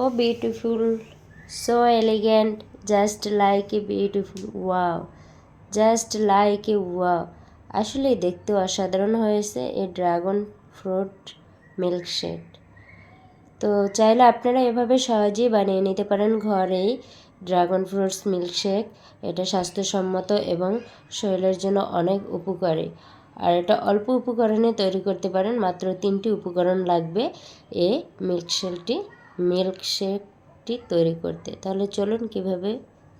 so beautiful so elegant just like a beautiful wow just like a wow আসলে দেখতে অসাধারণ হয়েছে এই ড্রাগন ফ্রুট মিল্কশেক তো চাইলে আপনারা এভাবে সহজেই বানিয়ে নিতে পারেন ঘরেই ড্রাগন ফ্রুটস মিল্কশেক এটা স্বাস্থ্যসম্মত এবং শরীরের জন্য অনেক উপকারী। আর এটা অল্প উপকরণে তৈরি করতে পারেন, মাত্র তিনটি উপকরণ লাগবে এ মিল্কশেকটি মিল্কশেকটি তৈরি করতে। তাহলে চলুন কীভাবে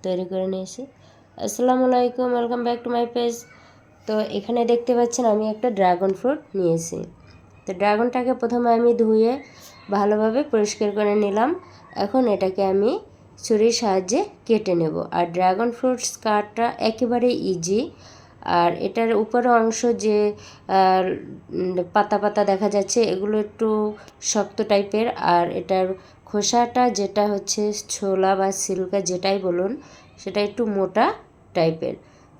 তৈরি করে নিয়েছি। আসসালামু আলাইকুম, welcome back to my page. তো এখানে দেখতে পাচ্ছেন আমি একটা ড্রাগন ফ্রুট নিয়েছি। তো ড্রাগনটাকে প্রথমে আমি ধুয়ে ভালোভাবে পরিষ্কার করে নিলাম। এখন এটাকে আমি ছুরির সাহায্যে কেটে নেব। আর ড্রাগন ফ্রুটস কাটটা একেবারে ইজি আর এটার উপরের অংশ যে পাতা পাতা দেখা যাচ্ছে, এগুলো একটু শক্ত টাইপের। আর এটার খোসাটা যেটা হচ্ছে ছোলা বা সিল্কা যেটাই বলুন, সেটা একটু মোটা টাইপের।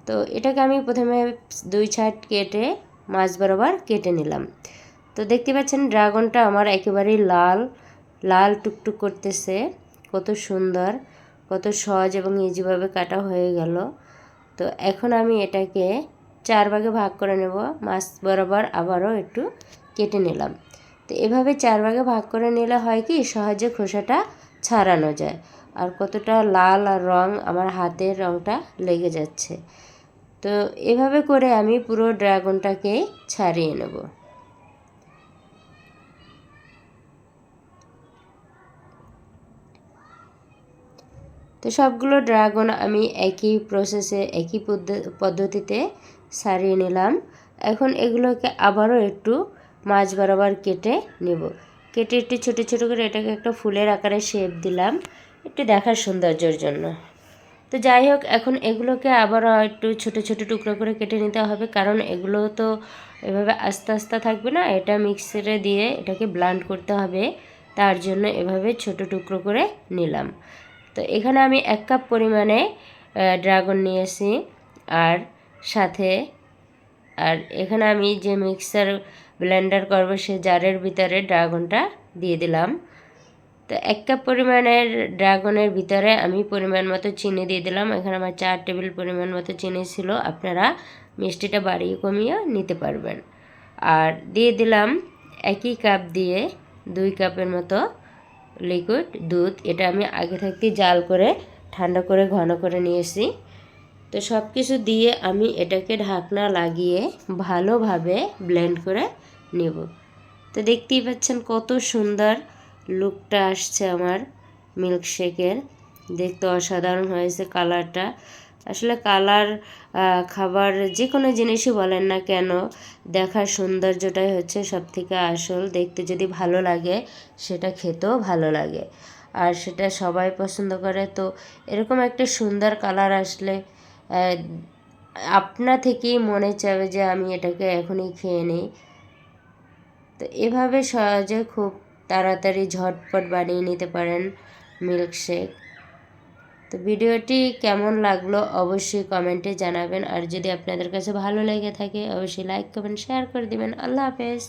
তো এটাকে আমি প্রথমে দুই ছাট কেটে মাছ বরাবর কেটে নিলাম। তো দেখতে পাচ্ছেন ড্রাগনটা আমার একেবারেই লাল লাল টুকটুক করতেছে। কত সুন্দর, কত সহজ এবং ইজিভাবে কাটা হয়ে গেল। তো এখন আমি এটাকে চার ভাগে ভাগ করে নেব। মাছ বরাবর আবারও একটু কেটে নিলাম। তো এভাবে চার ভাগে ভাগ করে নিলে হয় কি, সহজে খোসাটা ছাড়ানো যায়। আর কতটা লাল আর রং আমার হাতের রংটা লেগে যাচ্ছে। তো এভাবে করে আমি পুরো ড্রাগনটাকে ছাড়িয়ে নেব। তো সবগুলো ড্রাগন আমি একই প্রসেসে একই পদ্ধতিতে সারিয়ে নিলাম। এখন এগুলোকে আবারও একটু মাছ বরাবর কেটে নেব। কেটে একটু ছোটো ছোটো করে এটাকে একটা ফুলের আকারে শেপ দিলাম, একটু দেখার সৌন্দর্যের জন্য। তো যাই হোক, এখন এগুলোকে আবারও একটু ছোট ছোট টুকরো করে কেটে নিতে হবে, কারণ এগুলো তো এভাবে আস্তে আস্তে থাকবে না, এটা মিক্সারে দিয়ে এটাকে ব্লান্ড করতে হবে, তার জন্য এভাবে ছোট টুকরো করে নিলাম। তো এখানে আমি এক কাপ পরিমাণে ড্রাগন নিয়েছি আর সাথে, আর এখানে আমি যে মিক্সার ব্লেন্ডার করব সে জারের ভিতরে ড্রাগনটা দিয়ে দিলাম। তো এক কাপ পরিমাণের ড্রাগনের ভিতরে আমি পরিমাণ মতো চিনি দিয়ে দিলাম। এখানে আমার চার টেবিল পরিমাণ মতো চিনি ছিল, আপনারা মিষ্টিটা বাড়িয়ে কমিয়ে নিতে পারবেন। আর দিয়ে দিলাম একই কাপ দিয়ে দুই কাপের মতো লিকুইড দুধ, এটা আমি আগে থাকতে জাল করে, ঠান্ডা করে, ঘন করে নিয়েছি। তো সব কিছু দিয়ে আমি এটাকে ঢাকনা লাগিয়ে ভালোভাবে ব্লেন্ড করে নেব। তো দেখতেই পাচ্ছেন কত সুন্দর লুকটা আসছে আমার মিল্কশেকের দেখতে অসাধারণ হয়েছে কালারটা আসলে কালার খাবার যে কোনো জিনিসই বলেন না কেন, দেখার সৌন্দর্যটাই হচ্ছে সব থেকে আসল। দেখতে যদি ভালো লাগে, সেটা খেতেও ভালো লাগে। আর সেটা সবাই পছন্দ করে। তো এরকম একটা সুন্দর কালার আসলে আপনা থেকেই মনে চাবে যে আমি এটাকে এখনই খেয়ে নিই। তো এভাবে সহজে খুব তাড়াতাড়ি ঝটপট বানিয়ে নিতে পারেন মিল্কশেক। তো ভিডিওটি কেমন লাগল অবশ্যই কমেন্টে জানাবেন। আর যদি আপনাদের কাছে ভালো লেগে থাকে, অবশ্যই লাইক কমেন্ট শেয়ার করে দিবেন। আল্লাহ হাফেজ।